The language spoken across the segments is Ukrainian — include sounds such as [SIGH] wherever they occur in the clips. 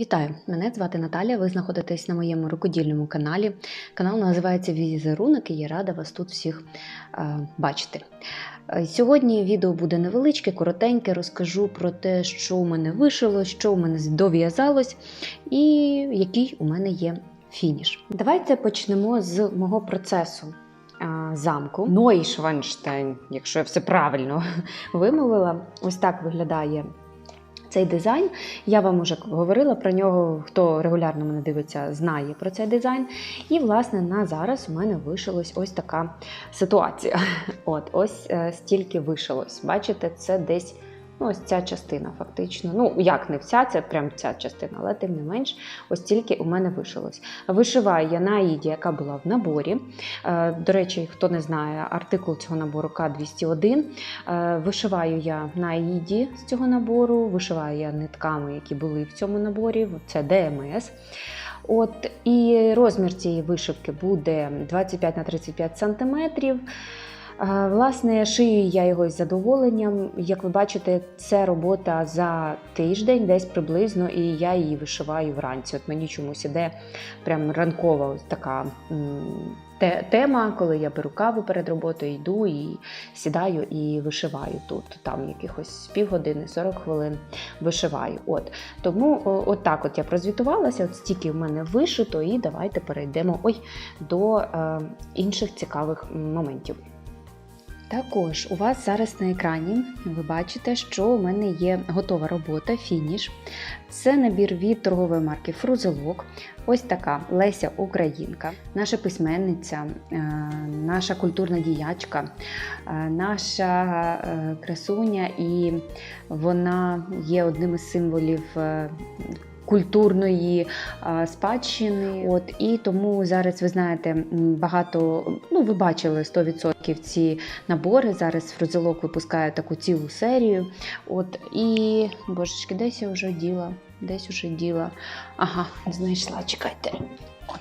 Вітаю! Мене звати Наталя. Ви знаходитесь на моєму рукодільному каналі. Канал називається Візерунок і я рада вас тут всіх е, бачити. Е, Сьогодні відео буде невеличке, коротеньке. Розкажу про те, що у мене вишило, що у мене дов'язалось і який у мене є фініш. Давайте почнемо з мого процесу е, замку. Нойшванштейн, якщо я все правильно [LAUGHS] вимовила. Ось так виглядає цей дизайн. Я вам уже говорила про нього, хто регулярно мене дивиться, знає про цей дизайн. І, власне, на зараз у мене вишилась ось така ситуація. [LAUGHS] От, ось е, стільки вишилось. Бачите, це десь. Ну, ось ця частина, фактично. Ну, як не вся, це прям ця частина, але тим не менш, ось тільки у мене вишилось. Вишиваю я на Аїді, яка була в наборі. Е, До речі, хто не знає, артикул цього набору К201. Е, Вишиваю я на Аїді з цього набору, вишиваю я нитками, які були в цьому наборі. Це ДМС. От, і розмір цієї вишивки буде 25 на 35 сантиметрів. Е, Власне, шию я його із задоволенням. Як ви бачите, це робота за тиждень, десь приблизно, і я її вишиваю вранці. От мені чомусь іде прям ранкова така тема, коли я беру каву перед роботою, йду і сідаю і вишиваю тут. Там якихось півгодини, 40 хвилин вишиваю. От тому от так от я прозвітувалася, от стільки в мене вишито, і давайте перейдемо ой, до е, інших цікавих моментів. Також у вас зараз на екрані ви бачите, що у мене є готова робота, фініш. Це набір від торгової марки Фрузелок. Ось така Леся Українка, наша письменниця, е, наша культурна діячка, е, наша е, красуня, і вона є одним із символів. Е, Культурної спадщини, от і тому зараз ви знаєте багато. Ну, ви бачили 100% ці набори. Зараз фрузелок випускає таку цілу серію. От і божечки, десь я вже діла, десь уже діла. Ага, знайшла, чекайте. От.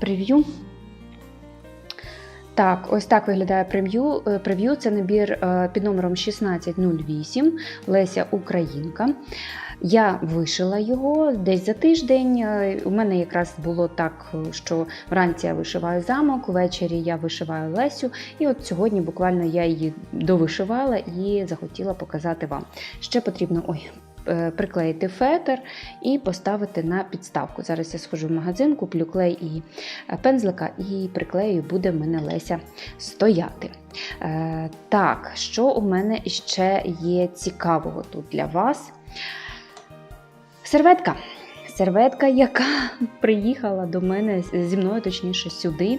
Прев'ю. Так, ось так виглядає прев'ю. Е, Прев'ю це набір е, під номером 1608 Леся Українка. Я вишила його десь за тиждень. Е, У мене якраз було так, що вранці я вишиваю замок, ввечері я вишиваю Лесю. І от сьогодні буквально я її довишивала і захотіла показати вам. Ще потрібно ой, е, приклеїти фетр і поставити на підставку. Зараз я схожу в магазин, куплю клей і е, пензлика і приклею, буде в мене Леся стояти. Е, Так, що у мене ще є цікавого тут для вас? Серветка. Серветка, яка приїхала до мене зі мною, точніше, сюди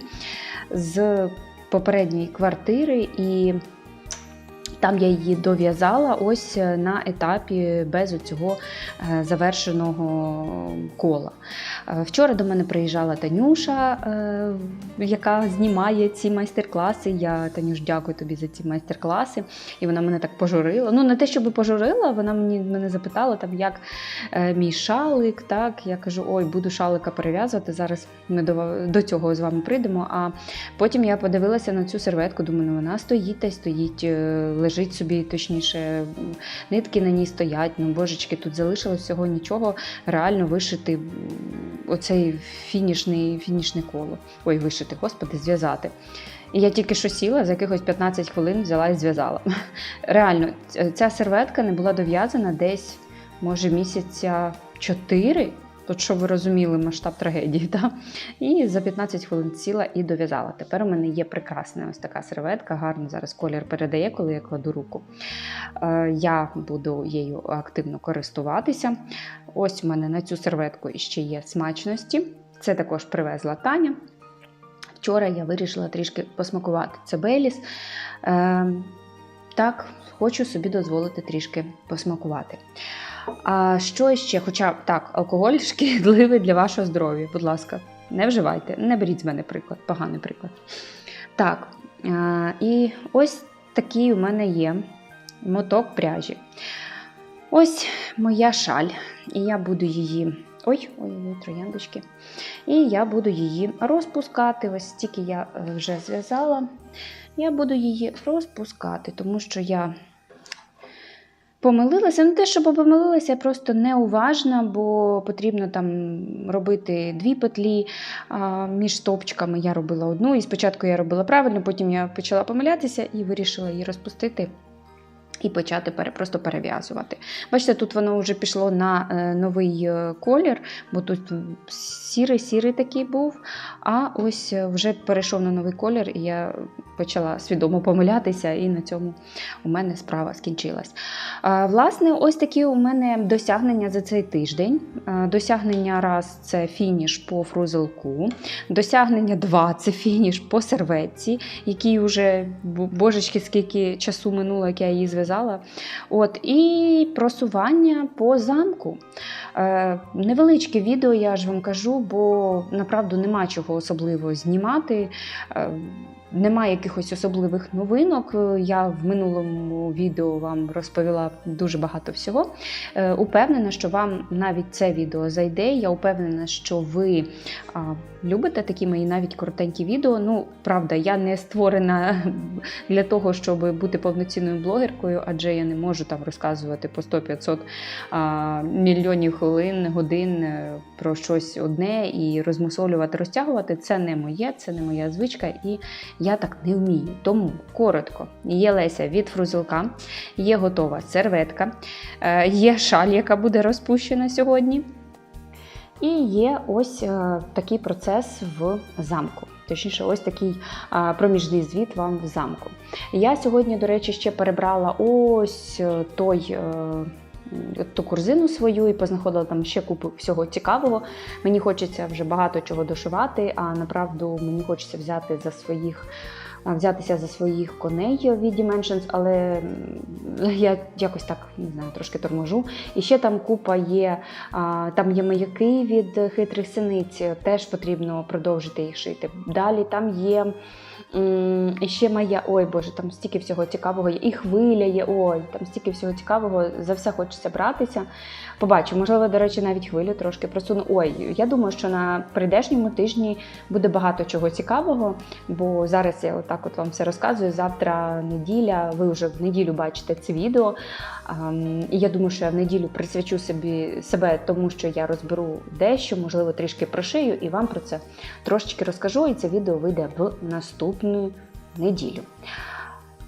з попередньої квартири, і там я її дов'язала ось на етапі без цього завершеного кола. Е, Вчора до мене приїжджала Танюша, е, яка знімає ці майстер-класи. Я Танюш, дякую тобі за ці майстер-класи. І вона мене так пожурила. Ну, не те, щоб пожурила, вона мені мене запитала, там, як е, мій шалик. Так, я кажу, ой, буду шалика перев'язувати. Зараз ми до, цього з вами прийдемо. А потім я подивилася на цю серветку, думаю, ну вона стоїть та й стоїть, е, лежить собі, точніше, нитки на ній стоять. Ну, божечки, тут залишилось всього нічого, реально вишити оцей фінішний, фінішне коло. Ой, вишити, господи, зв'язати. І я тільки що сіла, за якихось 15 хвилин взяла і зв'язала. [LAUGHS] Реально, ця серветка не була дов'язана десь, може, місяця 4. От щоб ви розуміли масштаб трагедії, [LAUGHS] та? і за 15 хвилин сіла і дов'язала. Тепер у мене є прекрасна ось така серветка, гарно зараз колір передає, коли я кладу руку. Е, Я буду її активно користуватися. Ось у мене на цю серветку ще є смачності. Це також привезла Таня. Вчора я вирішила трішки посмакувати. Це Беліс. Так, хочу собі дозволити трішки посмакувати. А що ще? Хоча так, алкоголь [LAUGHS] шкідливий для вашого здоров'я, будь ласка, не вживайте, не беріть з мене приклад, поганий приклад. Так, е, і ось такий у мене є моток пряжі. Ось моя шаль, і я буду її. Ой, ой, ой, трояндочки. І я буду її розпускати. Ось стільки я е, вже зв'язала. Я буду її розпускати, тому що я Помилилася, не те, що помилилася, я просто неуважна, бо потрібно там робити дві петлі а, між стовпчиками. Я робила одну, і спочатку я робила правильно, потім я почала помилятися і вирішила її розпустити. І почати просто перев'язувати. Бачите, тут воно вже пішло на е, новий е, колір, бо тут сірий-сірий такий був. А ось е, вже перейшов на новий колір, і я почала свідомо помилятися, і на цьому у мене справа скінчилась. Власне, ось такі у мене досягнення за цей тиждень. Досягнення раз це фініш по фрузелку, досягнення два це фініш по серветці, який вже божечки, скільки часу минуло, як я її зв'язала. От, і просування по замку. Е, невеличке відео, я ж вам кажу, бо направду нема чого особливо знімати. Е, Немає якихось особливих новинок. Е, Я в минулому відео вам розповіла дуже багато всього. Е, Упевнена, що вам навіть це відео зайде. Я упевнена, що ви любите такі мої навіть коротенькі відео. Ну, правда, я не створена [LAUGHS] для того, щоб бути повноцінною блогеркою, адже я не можу там розказувати по 100-500 мільйонів хвилин, годин е, про щось одне і розмусолювати, розтягувати. Це не моє, це не моя звичка, і я так не вмію. Тому коротко, є Леся від фрузелка, є готова серветка, е, є шаль, яка буде розпущена сьогодні. І є ось е, такий процес в замку. Точніше, ось такий проміжний звіт вам в замку. Я сьогодні, до речі, ще перебрала ось е, той. Е, Ту корзину свою і познаходила там ще купу всього цікавого. Мені хочеться вже багато чого дошивати, а направду мені хочеться взяти за своїх взятися за своїх коней від Dimensions, але я якось так не знаю, трошки торможу. І ще там купа є, там є маяки від хитрих синиць, теж потрібно продовжити їх шити. Далі там є. І ще моя, ой Боже, там стільки всього цікавого є. І хвиля є, ой, там стільки всього цікавого, за все хочеться братися. Побачу, можливо, до речі, навіть хвилю трошки просуну. Ой, я думаю, що на прийдешньому тижні буде багато чого цікавого, бо зараз я отак от вам все розказую. Завтра неділя, ви вже в неділю бачите це відео. І я думаю, що я в неділю присвячу собі себе тому, що я розберу дещо, можливо, трішки прошию, і вам про це трошечки розкажу. І це відео вийде в наступну неділю.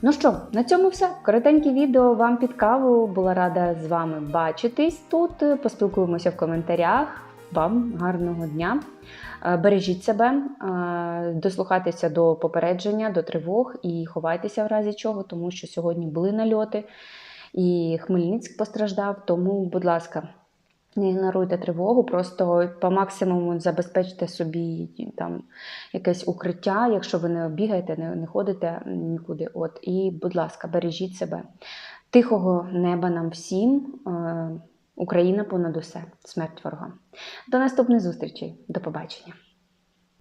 Ну що, на цьому все. Коротеньке відео вам під каву. Була рада з вами бачитись тут. Поспілкуємося в коментарях. Вам гарного дня. Е, Бережіть себе, е, дослухайтеся до попередження, до тривог і ховайтеся в разі чого, тому що сьогодні були нальоти і Хмельницьк постраждав. Тому, будь ласка, не ігноруйте тривогу, просто по максимуму забезпечте собі там якесь укриття, якщо ви не бігаєте, не, не ходите нікуди. От і, будь ласка, бережіть себе. Тихого неба нам всім. Е, Україна понад усе, смерть ворогам. До наступних зустрічей. До побачення.